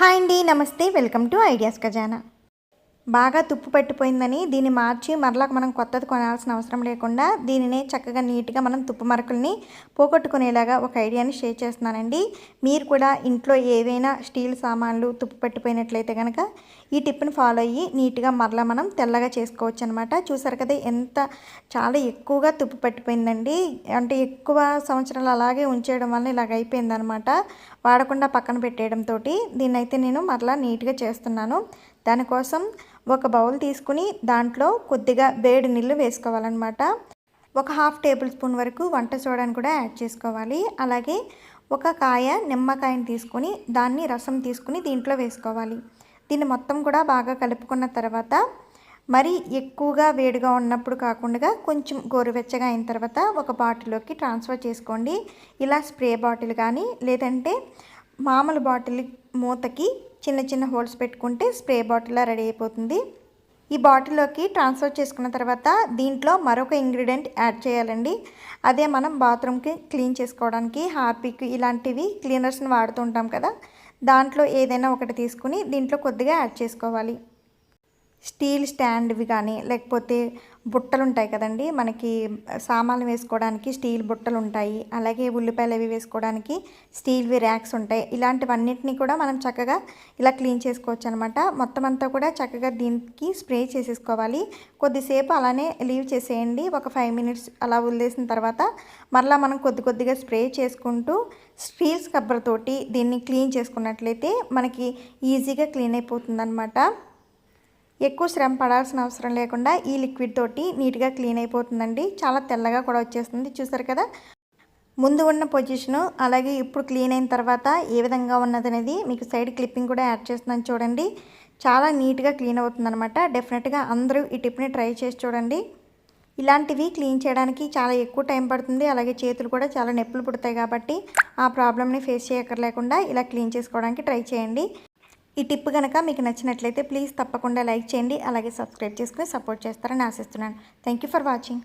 Hi అండి నమస్తే welcome to ideas ఖజానా. బాగా తుప్పు పట్టిపోయిందని దీన్ని మార్చి మరలా మనం కొత్తది కొనాల్సిన అవసరం లేకుండా దీనినే చక్కగా నీట్గా మనం తుప్పు మరకల్ని పోగొట్టుకునేలాగా ఒక ఐడియాని షేర్ చేస్తున్నానండి. మీరు కూడా ఇంట్లో ఏవైనా స్టీల్ సామాన్లు తుప్పు పట్టిపోయినట్లయితే కనుక ఈ టిప్ని ఫాలో అయ్యి నీట్గా మరలా మనం తెల్లగా చేసుకోవచ్చు అనమాట చూసారు కదా ఎంత చాలా ఎక్కువగా తుప్పు పట్టిపోయిందండి. అంటే ఎక్కువ సంవత్సరాలు అలాగే ఉంచేయడం వల్ల ఇలాగ అయిపోయిందనమాట వాడకుండా పక్కన పెట్టేయడంతో దీన్నైతే నేను మరలా నీట్గా చేస్తున్నాను. దానికోసం ఒక బౌల్ తీసుకుని దాంట్లో కొద్దిగా వేడి నీళ్ళు వేసుకోవాలన్నమాట. ఒక హాఫ్ టేబుల్ స్పూన్ వరకు వంట సోడాని కూడా యాడ్ చేసుకోవాలి. అలాగే ఒక కాయ నిమ్మకాయని తీసుకొని దాన్ని రసం తీసుకుని దీంట్లో వేసుకోవాలి. దీన్ని మొత్తం కూడా బాగా కలుపుకున్న తర్వాత మరి ఎక్కువగా వేడిగా ఉన్నప్పుడు కాకుండా కొంచెం గోరువెచ్చగా అయిన తర్వాత ఒక బాటిల్లోకి ట్రాన్స్ఫర్ చేసుకోండి. ఇలా స్ప్రే బాటిల్ కానీ లేదంటే మామూలు బాటిల్ మూతకి చిన్న చిన్న హోల్స్ పెట్టుకుంటే స్ప్రే బాటిల్లా రెడీ అయిపోతుంది. ఈ బాటిల్లోకి ట్రాన్స్ఫర్ చేసుకున్న తర్వాత దీంట్లో మరొక ఇంగ్రీడియంట్ యాడ్ చేయాలండి. అదే మనం బాత్రూమ్కి క్లీన్ చేసుకోవడానికి హార్పిక్ ఇలాంటివి క్లీనర్స్ని వాడుతూ ఉంటాం కదా. దాంట్లో ఏదైనా ఒకటి తీసుకుని దీంట్లో కొద్దిగా యాడ్ చేసుకోవాలి. స్టీల్ స్టాండ్వి కానీ లేకపోతే బుట్టలు ఉంటాయి కదండి. మనకి సామాన్లు వేసుకోవడానికి స్టీల్ బుట్టలు ఉంటాయి అలాగే ఉల్లిపాయలు అవి వేసుకోవడానికి స్టీల్వి ర్యాక్స్ ఉంటాయి. ఇలాంటివన్నిటిని కూడా మనం చక్కగా ఇలా క్లీన్ చేసుకోవచ్చు అనమాట మొత్తం అంతా కూడా చక్కగా దీనికి స్ప్రే చేసేసుకోవాలి. కొద్దిసేపు అలానే లీవ్ చేసేయండి. ఒక ఫైవ్ మినిట్స్ అలా వదిలేసిన తర్వాత మరలా మనం కొద్ది కొద్దిగా స్ప్రే చేసుకుంటూ స్టీల్ కబ్బర్తోటి దీన్ని క్లీన్ చేసుకున్నట్లయితే మనకి ఈజీగా క్లీన్ అయిపోతుంది ఎక్కువ శ్రమ పడాల్సిన అవసరం లేకుండా ఈ లిక్విడ్ తోటి నీట్గా క్లీన్ అయిపోతుందండి. చాలా తెల్లగా కూడా వచ్చేస్తుంది. చూసారు కదా? ముందు ఉన్న పొజిషను అలాగే ఇప్పుడు క్లీన్ అయిన తర్వాత ఏ విధంగా ఉన్నదనేది మీకు సైడ్ క్లిప్పింగ్ కూడా యాడ్ చేస్తున్నాను చూడండి. చాలా నీట్గా క్లీన్ అవుతుందన్నమాట. డెఫినెట్గా అందరూ ఈ టిప్ని ట్రై చేసి చూడండి. ఇలాంటివి క్లీన్ చేయడానికి చాలా ఎక్కువ టైం పడుతుంది. అలాగే చేతులు కూడా చాలా నొప్పులు పుడతాయి కాబట్టి ఆ ప్రాబ్లమ్ని ఫేస్ చేయక్కర్లేకుండా ఇలా క్లీన్ చేసుకోవడానికి ట్రై చేయండి. ఈ టిప్ కనుక మీకు నచ్చినట్లయితే ప్లీజ్ తప్పకుండా లైక్ చేయండి అలాగే సబ్స్క్రైబ్ చేసుకుని సపోర్ట్ చేస్తారని ఆశిస్తున్నాను. Thank you for watching.